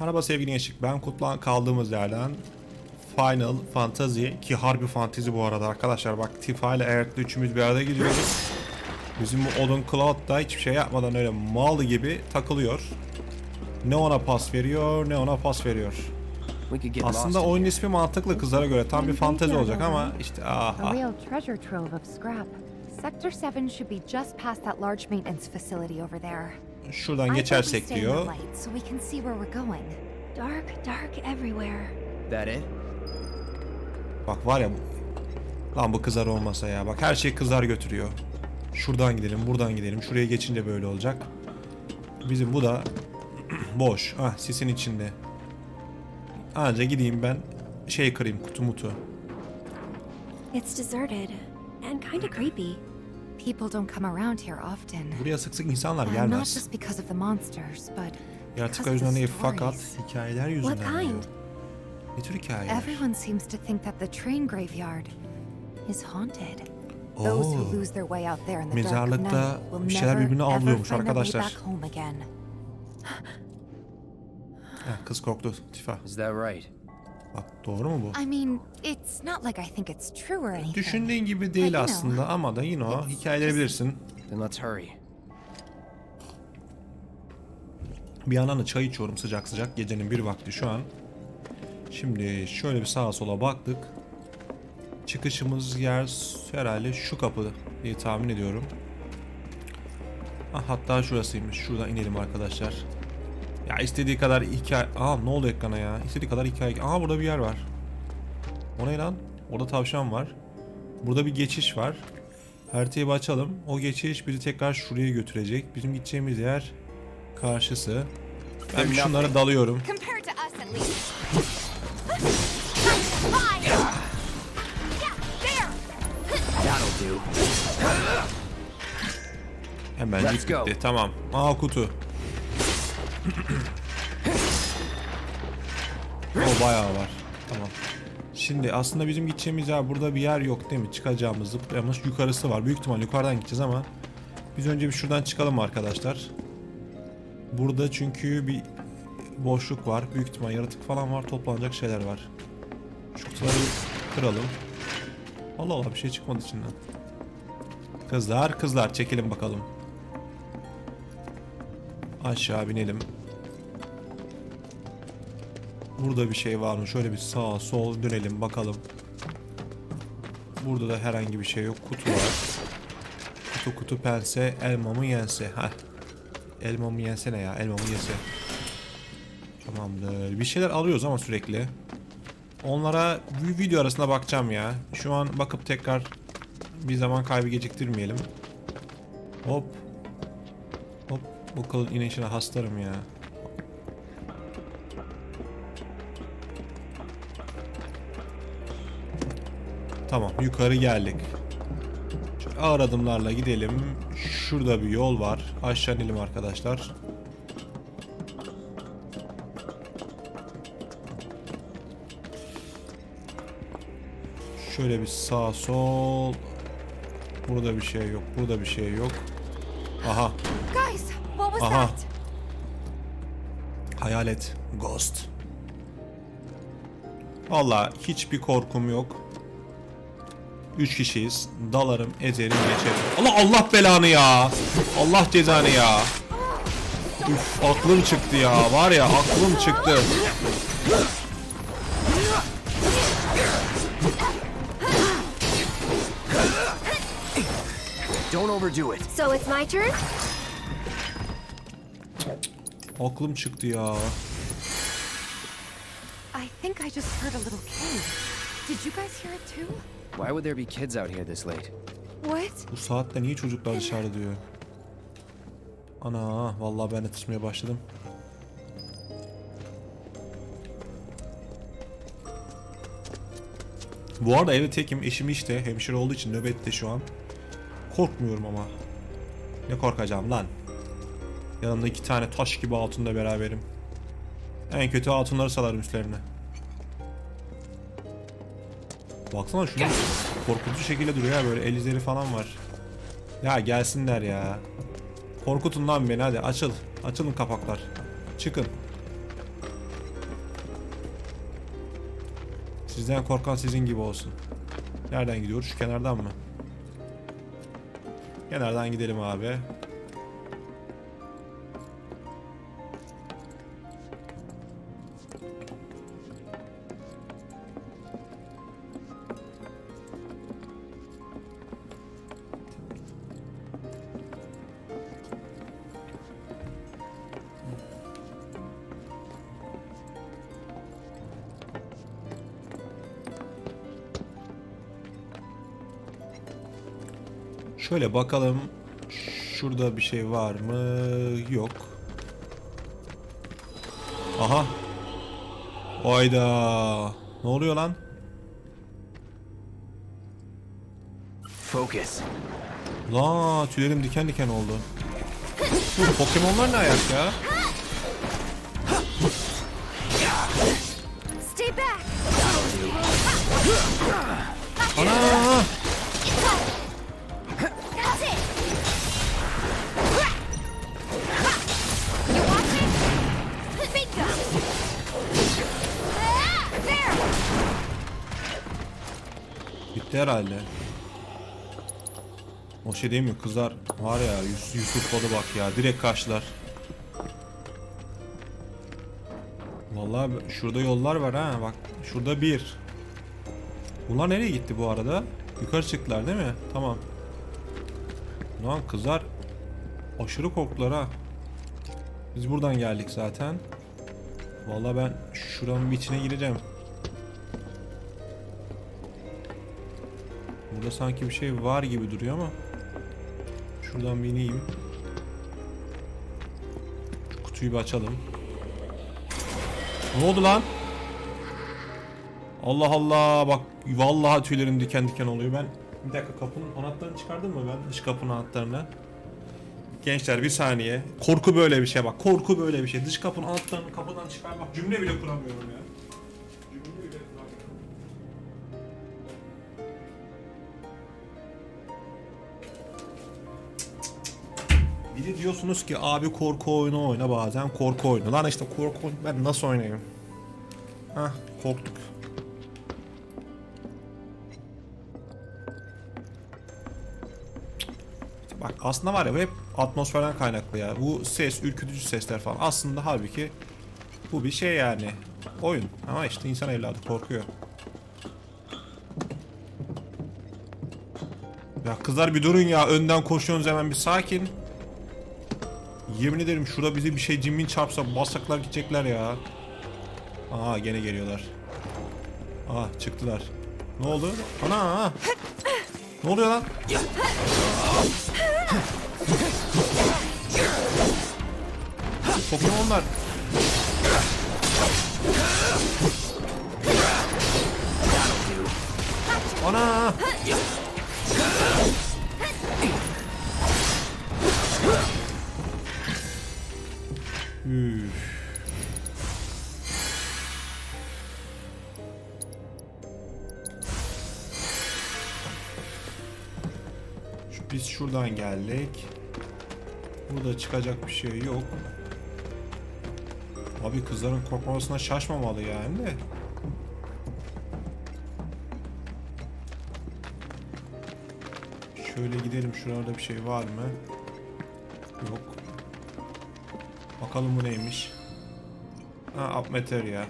Merhaba sevgili gençlik. Ben Kutlan kaldığımız yerden Final Fantasy ki harbi fantezi bu arada arkadaşlar. Bak Tifa ile Ert'le üçümüz bir arada gidiyoruz. Bizim bu Odin Cloud da hiçbir şey yapmadan öyle mal gibi takılıyor. Ne ona pas veriyor ne ona pas veriyor. Aslında oyun ismi mantıklı kızlara göre tam bir fantezi olacak ama işte aha. Sector 7 should be just past that large maintenance facility over there. Şuradan geçersek diyor. Bak var ya bu. Lan bu kızar olmasa ya. Bak her şey kızlar götürüyor. Şuradan gidelim, buradan gidelim. Şuraya geçince böyle olacak. Bizim bu da boş. Ah sisin içinde. Anca gideyim ben şey kırayım kutu mutu. It's deserted and kind of creepy. People don't come around here often. Buraya sık sık insanlar Uh, not gelmez. just because of the monsters, but Yaratıklar because of yüzünden değil fakat stories. hikayeler yüzünden What kind? Ne tür hikayeler? Everyone seems to think that the train graveyard is haunted. Those Oo. who lose their way out there in the dark Mezarlıkta bir şeyler never birbirini ever avlıyormuş arkadaşlar. Heh, kız korktu. Tifa. Is that right? Bak doğru mu bu? I mean, it's not like I think it's true or anything. Düşündüğün gibi değil But you know, aslında ama da yine o hikayeleri bilirsin. Then let's hurry. Bir yandan da çay içiyorum sıcak sıcak gecenin bir vakti şu an. Şimdi şöyle bir sağa sola baktık. Çıkışımız yer herhalde şu kapı diye tahmin ediyorum. Ah, hatta şurasıymış. Şuradan inelim arkadaşlar. Ya istediği kadar hikaye... Aa ne oldu ekrana ya? İstediği kadar hikaye... Aa burada bir yer var. O ne lan? Orada tavşan var. Burada bir geçiş var. Haritayı bir açalım. O geçiş bizi tekrar şuraya götürecek. Bizim gideceğimiz yer karşısı. Ben şunlara dalıyorum. Hemen gitti. Tamam. Aa kutu. O bayağı var. Tamam. Şimdi aslında bizim gideceğimiz yer burada bir yer yok değil mi? Çıkacağımız zıplayamız yukarısı var. Büyük ihtimal yukarıdan gideceğiz ama biz önce bir şuradan çıkalım arkadaşlar. Burada çünkü bir boşluk var. Büyük ihtimal yaratık falan var. Toplanacak şeyler var. Şu kutuları kıralım. Allah Allah bir şey çıkmadı içinden. Kızlar kızlar çekelim bakalım. Aşağı binelim. Burada bir şey var mı? Şöyle bir sağa sol dönelim bakalım. Burada da herhangi bir şey yok. Kutu var. Kutu kutu pense elmamı yense. Heh. Elmamı yense ne ya? Elmamı yese. Tamamdır. Bir şeyler alıyoruz ama sürekli. Onlara bir video arasında bakacağım ya. Şu an bakıp tekrar bir zaman kaybı geciktirmeyelim. Hop. Hop. Bu kılın inişine hastarım ya. Tamam yukarı geldik. Şöyle ağır adımlarla gidelim. Şurada bir yol var. Aşağı inelim arkadaşlar. Şöyle bir sağ sol. Burada bir şey yok. Burada bir şey yok. Aha. Guys, what was Aha. that? Hayalet. Ghost. Valla hiçbir korkum yok. Üç kişiyiz. Dalarım, ezerim, geçerim. Allah Allah belanı ya. Allah cezanı ya. Üf aklım çıktı ya. Var ya aklım çıktı. Don't overdo it. So it's my turn? Aklım çıktı ya. I think I just heard a little kid. Did you guys hear it too? Why would there be kids out here this late? What? Bu saatte niye çocuklar dışarı diyor. Ana vallahi ben de tırsmaya başladım. Bu arada evde tekim. Eşim işte. Hemşire olduğu için nöbette şu an. Korkmuyorum ama. Ne korkacağım lan. Yanımda iki tane taş gibi altında beraberim. En kötü altınları salarım üstlerine. Baksana şunu korkutucu şekilde duruyor ya böyle el izleri falan var. Ya gelsinler ya. Korkutun lan beni hadi açıl. Açılın kapaklar. Çıkın. Sizden korkan sizin gibi olsun. Nereden gidiyoruz? Şu kenardan mı? Kenardan gidelim abi. Şöyle bakalım. Şurada bir şey var mı? Yok. Aha. Oyda. Ne oluyor lan? Focus. La tüylerim diken diken oldu. Bu Pokemon'lar ne ayak ya? Bitti herhalde. O şey değil mi kızlar var ya Yus Yusuf Balı bak ya direkt kaçtılar. Vallahi şurada yollar var ha bak şurada bir. Bunlar nereye gitti bu arada? Yukarı çıktılar değil mi? Tamam. Lan kızlar aşırı korktular ha. Biz buradan geldik zaten. Vallahi ben şuranın içine gireceğim. Burada sanki bir şey var gibi duruyor ama. Şuradan bir ineyim. Şu kutuyu bir açalım. Ne oldu lan? Allah Allah bak vallahi tüylerim diken diken oluyor. Ben bir dakika kapının anahtarını çıkardım mı ben dış kapının anahtarını? Gençler bir saniye. Korku böyle bir şey bak. Korku böyle bir şey. Dış kapının anahtarını kapıdan çıkarmak cümle bile kuramıyorum ya. De diyorsunuz ki abi korku oyunu oyna bazen korku oyunu. Lan işte korku oyunu ben nasıl oynayayım? Hah korktuk. Bak aslında var ya bu hep atmosferden kaynaklı ya. Bu ses, ürkütücü sesler falan. Aslında halbuki bu bir şey yani. Oyun. Ama işte insan evladı korkuyor. Ya kızlar bir durun ya. Önden koşuyorsunuz hemen bir sakin. Yemin ederim şurada bizi bir şey cimmin çarpsa basaklar gidecekler ya. Aa gene geliyorlar. Aa çıktılar. Ne oldu? Ana! Ne oluyor lan? Pokemonlar. Ana! Şuradan geldik. Burada çıkacak bir şey yok. Abi kızların korkmamasına şaşmamalı yani de. Şöyle gidelim şurada bir şey var mı? Yok. Bakalım bu neymiş. Ha apmeter ya.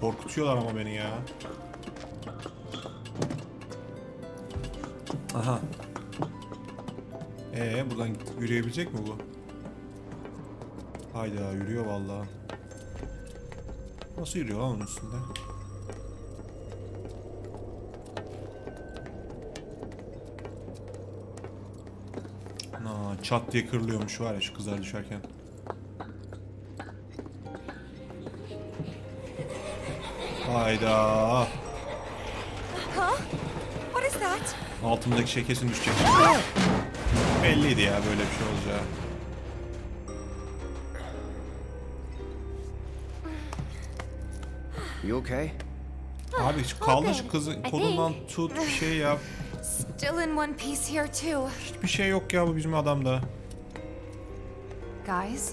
Korkutuyorlar ama beni ya. Aha. Ee buradan yürüyebilecek mi bu? Hayda yürüyor vallahi. Nasıl yürüyor lan onun üstünde? Ana çat diye kırılıyormuş var ya şu kızlar düşerken. Hayda. What is that? Altımdaki şey kesin düşecek. Belliydi ya böyle bir şey olacağı. You okay? Abi şu kaldır şu kızı I kolundan think. tut bir şey yap. Still in one piece here too. Hiçbir şey yok ya bu bizim adamda. Guys,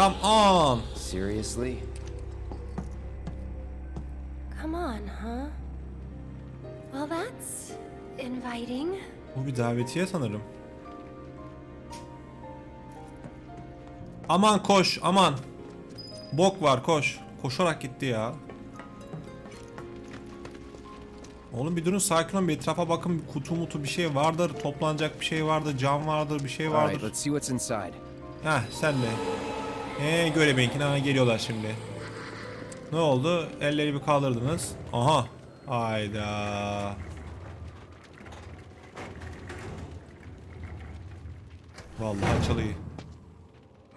Come on. Seriously? Come on, huh? Well, that's inviting. Bu bir davetiye sanırım. Aman koş aman. Bok var koş. Koşarak gitti ya. Oğlum bir durun sakin olun bir etrafa bakın bir kutu mutu bir şey vardır toplanacak bir şey vardır cam vardır bir şey vardır. let's see what's inside. Heh sen de. Ee göre benimkine ha geliyorlar şimdi. Ne oldu? Elleri bir kaldırdınız. Aha. Hayda. Vallahi çalıyı.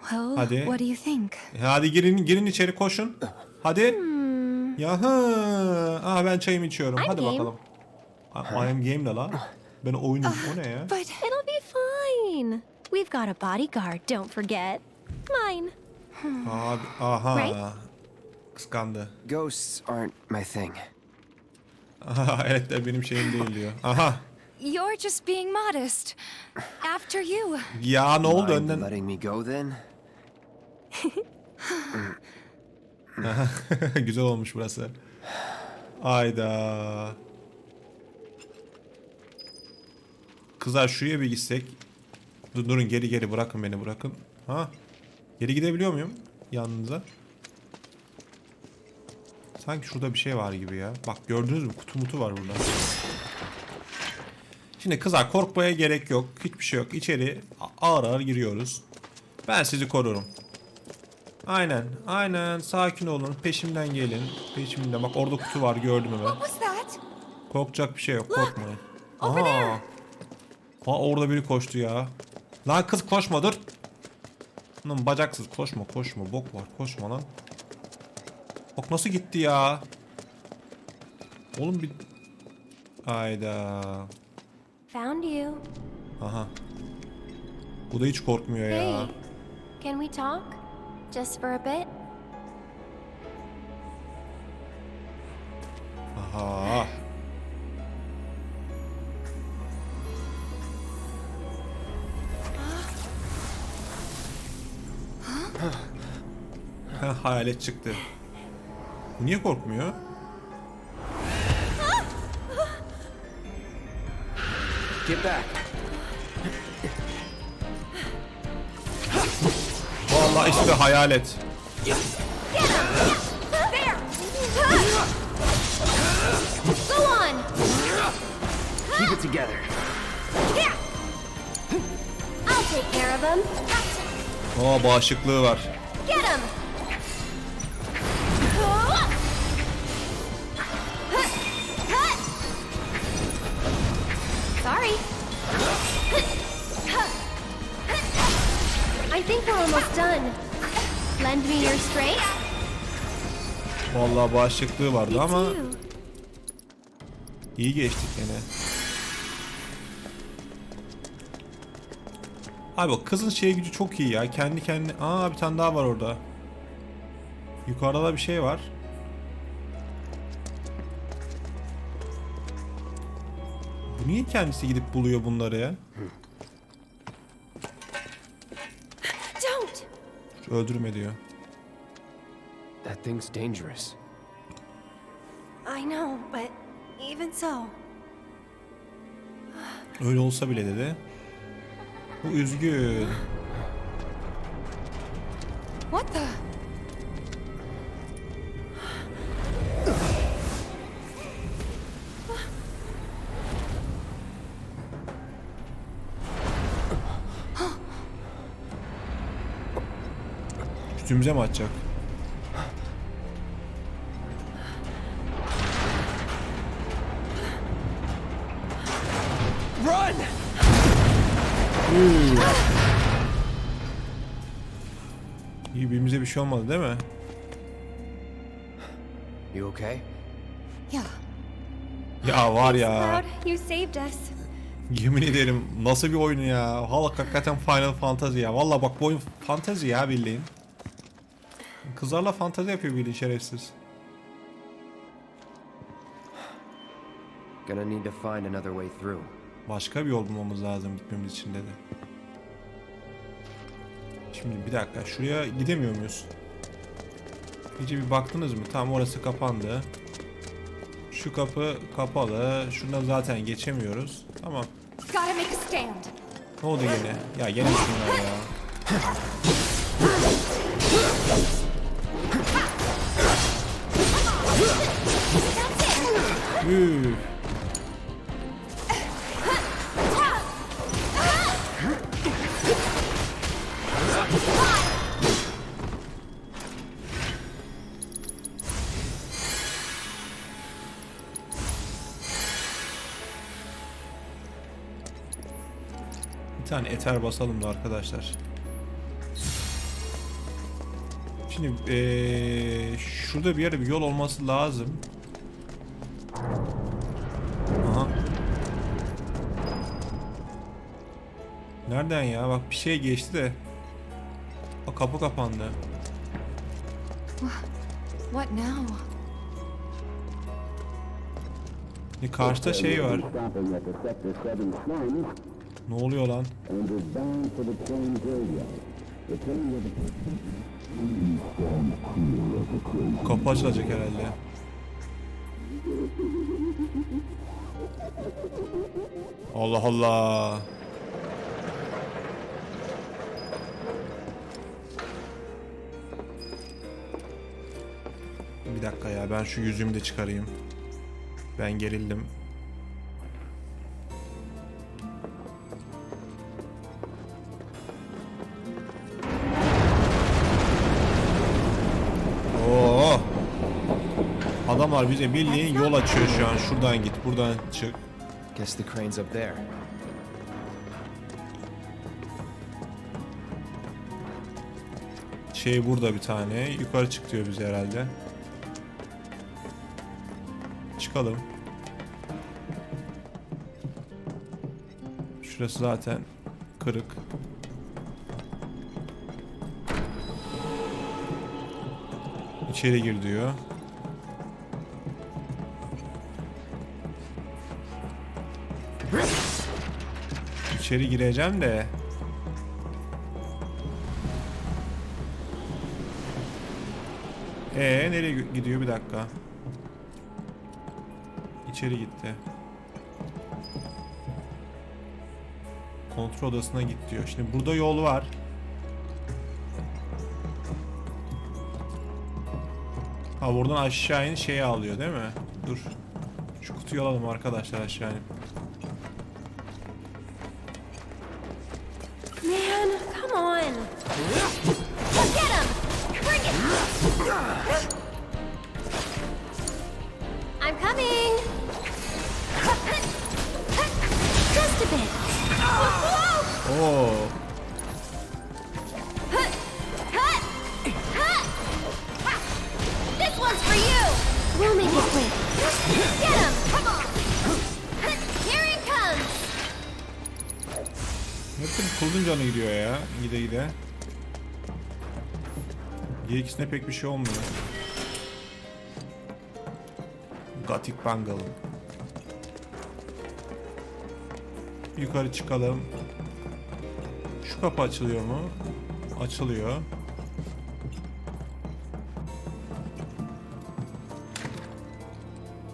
well, Hadi. what do you think? E, Hadi girin girin içeri koşun. Hadi. Yahu. Aha ben çayımı içiyorum. I'm Hadi game. bakalım. I, I am game ne la? Ben oyunum. O ne ya? But It'll be fine. We've got a bodyguard, don't forget. Mine. Abi, aha. Right? Kıskandı. Ghosts aren't my thing. Aha, evet de benim şeyim değil diyor. Aha. you're just being modest. After you. Ya ne oldu Mind önden? letting me go then? Güzel olmuş burası. Ayda. Kızlar şuraya bir gitsek. Dur, durun geri geri bırakın beni bırakın. Ha? Geri gidebiliyor muyum? Yanınıza. Sanki şurada bir şey var gibi ya. Bak gördünüz mü? Kutu mutu var burada. Şimdi kızlar korkmaya gerek yok. Hiçbir şey yok. İçeri ağır ağır giriyoruz. Ben sizi korurum. Aynen, aynen. Sakin olun. Peşimden gelin. Peşimden. Bak orada kutu var gördüm hemen. Korkacak bir şey yok. Korkmayın. Aa. Aa orada biri koştu ya. Lan kız koşma dur. Lan bacaksız koşma koşma. Bok var koşma lan. Bak nasıl gitti ya. Oğlum bir... Ayda. Found you. Aha. Bu da hiç korkmuyor ya. Hey, can we talk? Just for a bit? Hayalet çıktı. Bu niye korkmuyor? Get back. Vallahi işte hayalet. There! Go on! Keep it together. I'll take care of him. Aa bağışıklığı var. Get him! I think we're almost done. Lend me your strength. Vallahi bağışıklığı vardı ama iyi geçtik yine. Abi bak kızın şey gücü çok iyi ya. Kendi kendine... Aa bir tane daha var orada. Yukarıda da bir şey var. Bu niye kendisi gidip buluyor bunları ya? Öldürme diyor. That thing's dangerous. I know, but even so, Öyle olsa bile dedi. Bu üzgün. What the? Üstümüze mi atacak? Run! İyi birbirimize bir şey olmadı değil mi? You okay? Yeah. Ya var ya. Cloud, you saved us. Yemin ederim nasıl bir oyun ya. Halk hakikaten Final Fantasy ya. Valla bak bu oyun fantasy ya bildiğin. Kızlarla fantazi yapıyor bildiğin şerefsiz. Gonna need to find another way through. Başka bir yol bulmamız lazım gitmemiz için dedi. Şimdi bir dakika şuraya gidemiyor muyuz? İyice bir baktınız mı? Tamam orası kapandı. Şu kapı kapalı. Şuradan zaten geçemiyoruz. Tamam. Gotta make a stand. Ne oldu gene? Ya gene şunlar ya. Bir tane eter basalım da arkadaşlar. Şimdi eee, şurada bir yerde bir yol olması lazım. Aha. Nereden ya? Bak bir şey geçti de. Bak kapı kapandı. What now? Bir karşıda şey var. stopping at the Sector 7 slums Ne oluyor lan? Kapı açılacak herhalde. Allah Allah. Bir dakika ya ben şu yüzümü de çıkarayım. Ben gerildim. Adamlar bize bildiğin yol açıyor şu an. Şuradan git, buradan çık. Guess the crane's up there. Şey burada bir tane. Yukarı çık diyor bize herhalde. Çıkalım. Şurası zaten kırık. İçeri gir diyor. İçeri gireceğim de Ee nereye gidiyor bir dakika. İçeri gitti. Kontrol odasına git diyor. Şimdi burada yol var. Ha buradan aşağı in şeyi alıyor değil mi? Dur. Şu kutuyu alalım arkadaşlar aşağı in. İkisine pek bir şey olmuyor. Gothic Bungle. Yukarı çıkalım. Şu kapı açılıyor mu? Açılıyor.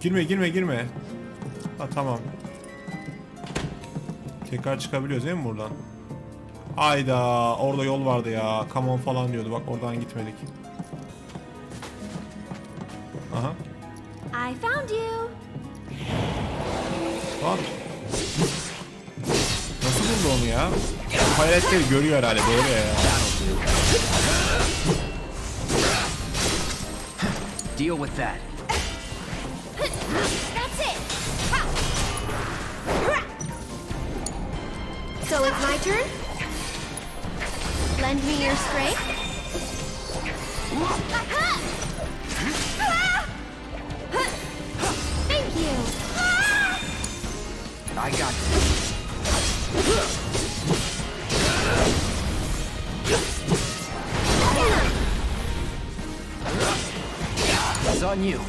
Girme girme girme. Ha tamam. Tekrar çıkabiliyoruz değil mi buradan? Ayda orada yol vardı ya. Come on falan diyordu. Bak oradan gitmedik. Lan. Nasıl buldu onu ya? Hayaletleri görüyor herhalde doğru ya. Deal with that. So it's my turn? Lend me your strength? I got this. It's on you.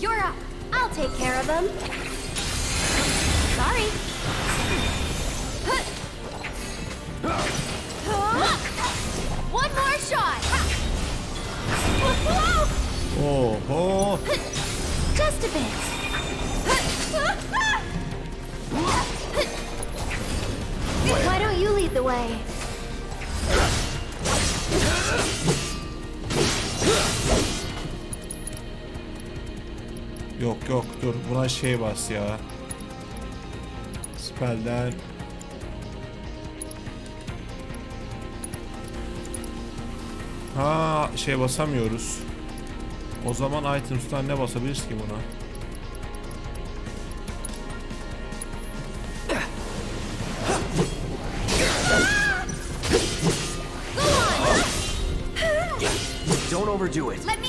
You're up. I'll take care of them. Sorry. One more shot. Oho. Just a bit. Why don't you lead the way? Yok yok dur buna şey bas ya. Spell'den Ha şey basamıyoruz. O zaman items'tan ne basabiliriz ki buna? Don't overdo it. Let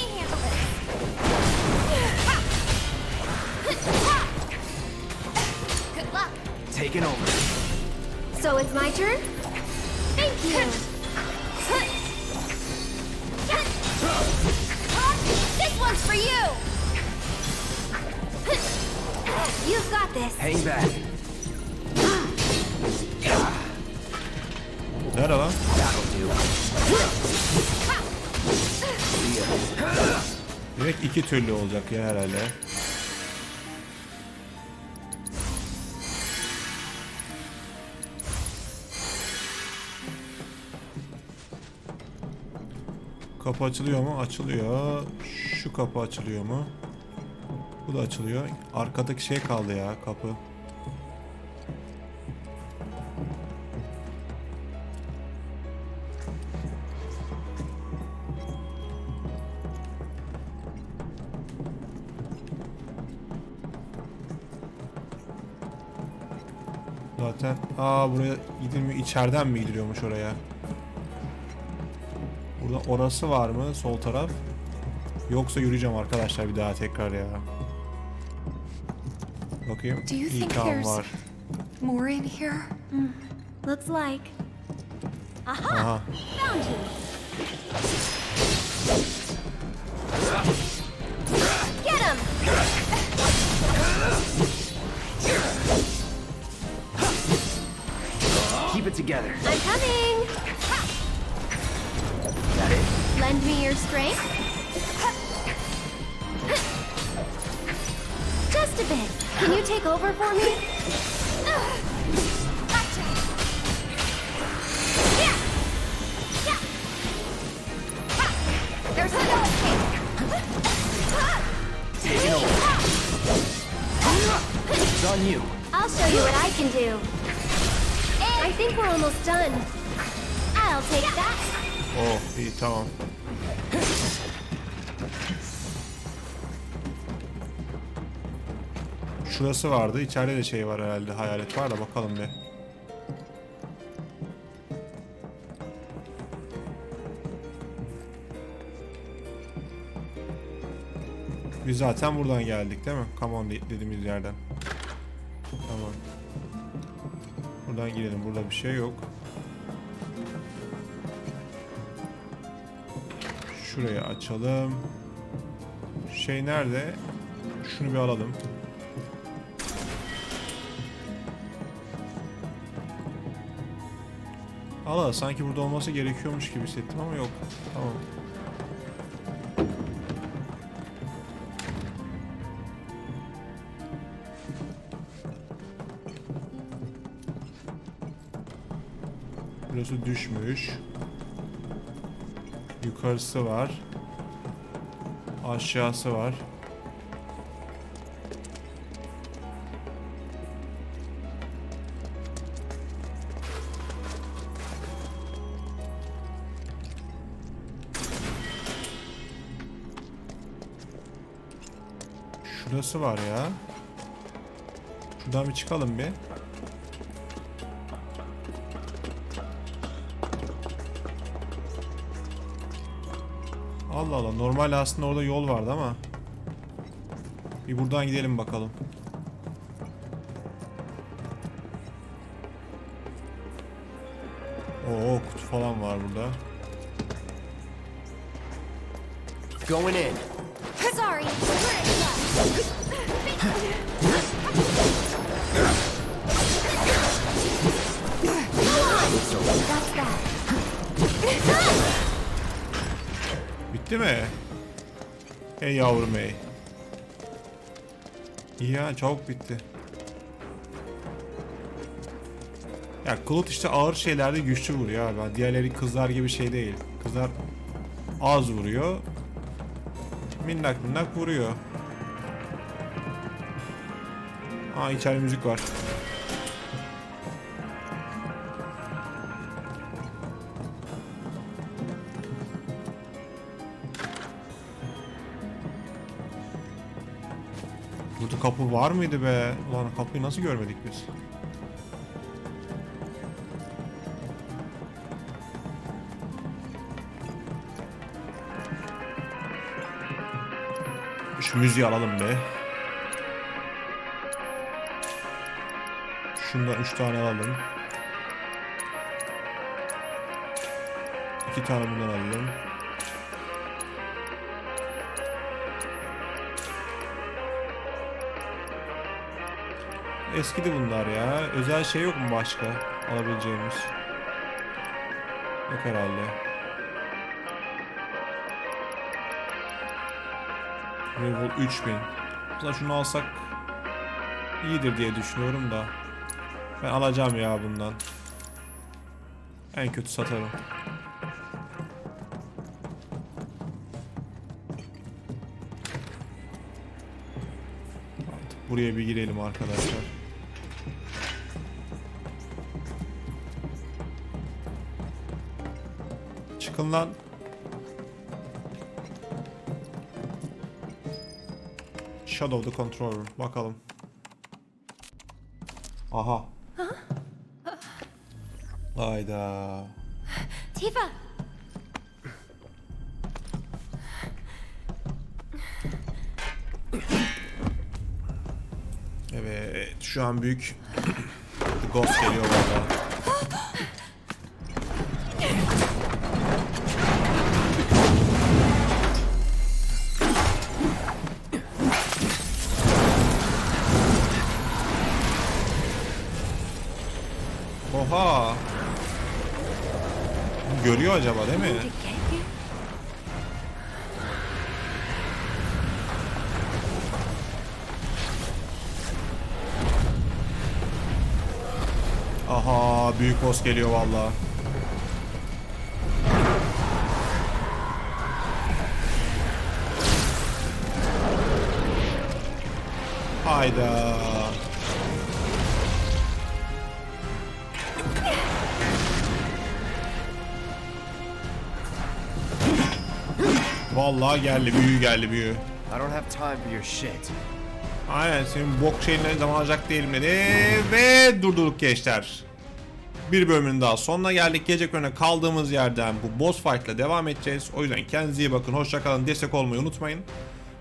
Nere lan? Direkt iki türlü olacak ya herhalde. Kapı açılıyor mu? Açılıyor. Şu kapı açılıyor mu? Bu da açılıyor. Arkadaki şey kaldı ya kapı. Aa buraya gidilmiyor. İçeriden mi gidiliyormuş oraya? Burada orası var mı? Sol taraf. Yoksa yürüyeceğim arkadaşlar bir daha tekrar ya. Bakayım. Do you İyi think tamam there's- var. More in here? Looks like. Aha. Found you. Get him! Keep it together. I'm coming! That it? Lend me your strength? Just a bit. Can you take over for me? Gotcha. Yeah. Yeah. There's no escape. Taking over. It's on you. I'll show you what I can do. Think we're almost done. I'll take that. Oh iyi tamam. Şurası vardı. İçeride de şey var herhalde. Hayalet var da bakalım bir. Biz zaten buradan geldik değil mi? Come on de- dediğimiz yerden. Buradan girelim. Burada bir şey yok. Şurayı açalım. Şey nerede? Şunu bir alalım. Allah sanki burada olması gerekiyormuş gibi hissettim ama yok. Tamam. Burası düşmüş. Yukarısı var. Aşağısı var. Şurası var ya. Şuradan bir çıkalım bir. Allah Allah. Normal aslında orada yol vardı ama. Bir buradan gidelim bakalım. Oo kutu falan var burada. Going in. Sorry. That's that. Bitti mi? Ey yavrum ey. İyi ya çabuk bitti. Ya Klut işte ağır şeylerde güçlü vuruyor abi. Diğerleri kızlar gibi şey değil. Kızlar az vuruyor. Minnak minnak vuruyor. Aa içeride müzik var. Kapı var mıydı be? Ulan kapıyı nasıl görmedik biz? Şu müziği alalım be. Şundan 3 tane alalım. 2 tane bundan alalım. Eskidi bunlar ya. Özel şey yok mu başka alabileceğimiz? Yok herhalde. Revolt 3000. Mesela şunu alsak iyidir diye düşünüyorum da. Ben alacağım ya bundan. En kötü satarım. Buraya bir girelim arkadaşlar. Çıkın lan. Shadow the Controller. Bakalım. Aha. Hayda. Tifa, Evet. Şu an büyük Ghost geliyor valla. Görüyor acaba değil mi? Aha büyük boss geliyor valla. Hayda. Vallahi geldi büyü geldi büyü. I don't have time for your shit. Aynen senin bok şeyine zaman alacak değilim dedi ve durdurduk gençler. Bir bölümün daha sonuna geldik. Gece önüne kaldığımız yerden bu boss fight ile devam edeceğiz. O yüzden kendinize iyi bakın. Hoşça kalın. Destek olmayı unutmayın.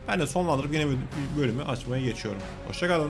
Ben de sonlandırıp yine bir bölümü açmaya geçiyorum. Hoşça kalın.